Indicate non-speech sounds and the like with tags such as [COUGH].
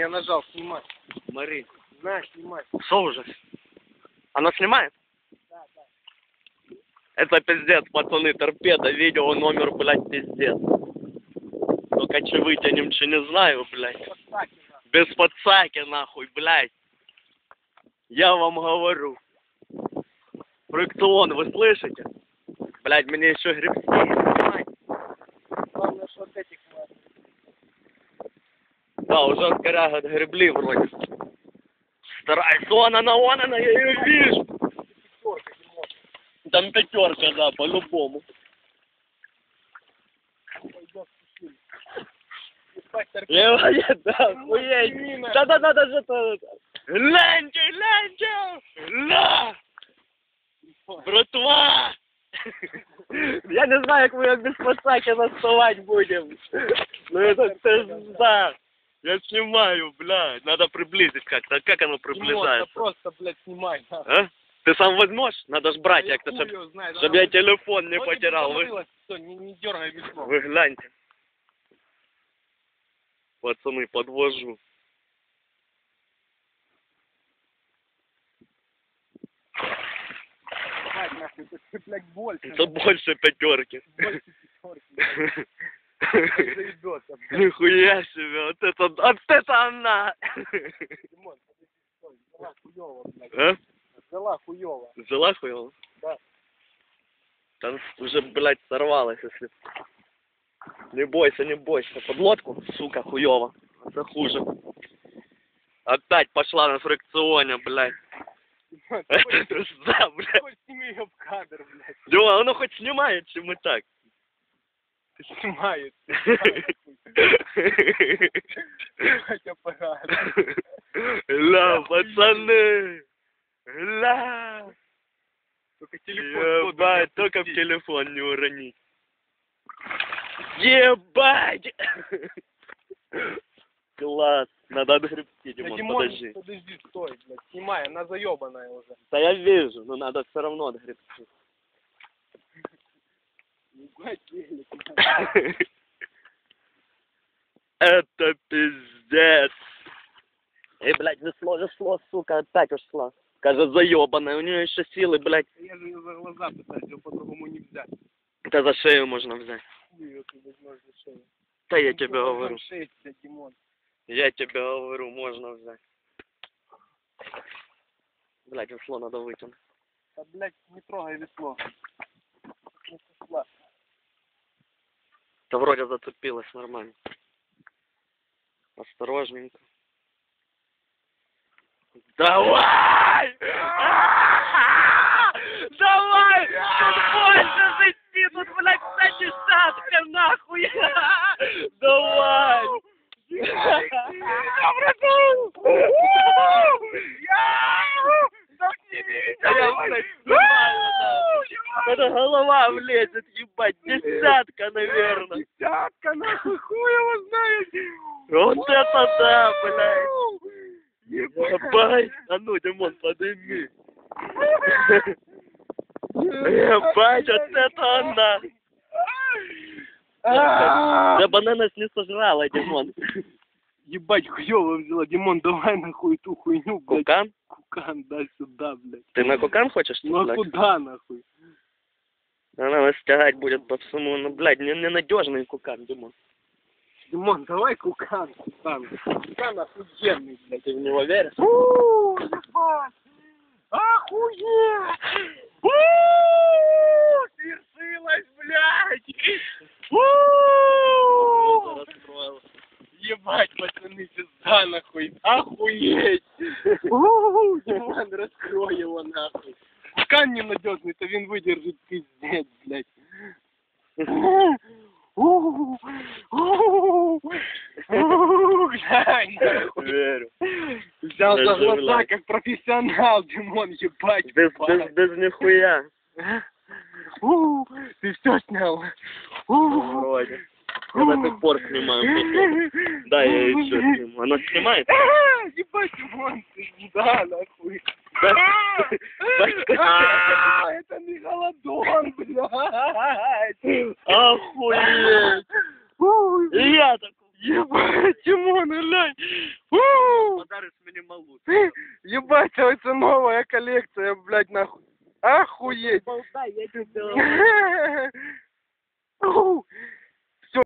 Я нажал снимать. Смотри. На, снимать. Что уже? Она снимает? Это пиздец, пацаны, торпеда, видео, номер, блядь, пиздец. Только че вытянем, че не знаю, блядь. Без подсаки, нахуй, блядь. Я вам говорю. Фрикцион, вы слышите? Блядь, мне еще гребсти Да, уже от коряга отгребли вроде. Стараюсь, вон она, вон она, я ее вижу. Там пятерка, да, по-любому. Я его, да, хуеть. Да-да-да, даже это... Гляньте, гляньте! Ля! Братва! Я не знаю, як ми його без пацаки наставать будем. Ну это пизда. Я снимаю, блядь. Надо приблизить как-то. Как оно Димон, приближается? просто, блядь, снимай. А? Ты сам возьмешь? Надо ж брать Я как-то, хуй чтоб, я телефон не вроде потерял. Вы, всё, не, не дергай весло. вы гляньте. Пацаны, подвожу. Нахуй, это, ты, блядь, больше. Это больше пятерки. Больше пятерки. [LAUGHS] Нихуя себе, вот это, вот это она! Димон, взяла хуёво, блядь. А? Взяла хуёво. Взяла хуёво? Да. Там уже, блядь, сорвалась, если... Не бойся, не бойся. Подлодку, сука, хуёво. Это хуже. Опять пошла на фрикционе, блядь. Это [LAUGHS] пизда, блядь. хоть сними её в кадр, блядь. Дима, оно хоть снимает, чем и так. [LAUGHS] Снимает. Хоть аппарат. Ля, пацаны! Ля! Только телефон. Ебать, только в телефон не уронить. Ебать! [LAUGHS] Класс. Надо отгребти, Да, Димон, Димон, подожди. подожди, стой, блядь. Снимай, она заебанная уже. Да я вижу, но надо все равно отгребти. [LAUGHS] Это пиздец. Эй, блядь, весло, весло, сука, опять ушла. Кажется, заебанная, у нее еще силы, блядь. Я же её за глаза пытаюсь, её по-другому не взять. Это за шею можно взять. Хуй за шею. Да я Ну, тебе говорю. шесть, блядь, Димон. Я тебе говорю, можно взять. Блядь, весло надо вытянуть. Да, блядь, не трогай весло. Не сошла. Да вроде зацепилась нормально. Осторожненько. Давай! Давай! Тут больше зайти, тут, блядь, вся десятка, нахуй! Давай! Это голова влезет, ебать, десятка, наверное. Десятка, нахуй, хуй его знает. Вот это да, блядь. Ебать. А ну, Димон, подними. Ебать, вот это она. Да банана не сожрала, Димон. Ебать, хуёво взяла. Димон, давай нахуй ту хуйню, блядь. Кукан? Кукан, дай сюда, блядь. Ты на кукан хочешь? Ну а куда нахуй? Она нас тягать будет по всему, ну, блядь, не- ненадежный кукан, Димон. Димон, давай кукан, кукан. Кукан охуенный, блядь. Ты в него веришь? Ууу, ебать! Охуеть! Ууу, свершилось, блядь! Ууу! Ебать, пацаны, пизда нахуй! Охуеть! Ууу, Димон, раскрой его нахуй! Кукан ненадежный, то він выдержит пиздец, блядь. Ууу, ууу, ууу, глянь, нахуй. Верю. Взял за глаза, глаз. как профессионал, [LAUGHS] Димон, ебать. Без, без, без нихуя. У, ты все снял? Вроде. Я до сих пор снимаю фото. Да, я еще сниму. Она снимает? А, Ебать, Димон, ты да, нахуй. Да. А, Это мегалодон, блядь. Охуеть. И я такой. Ебать, Тимон, глянь. Подаришь мені малу. Ебать, это новая коллекция, блядь, нахуй. Охуеть. Болтай, я тебе. [LAUGHS]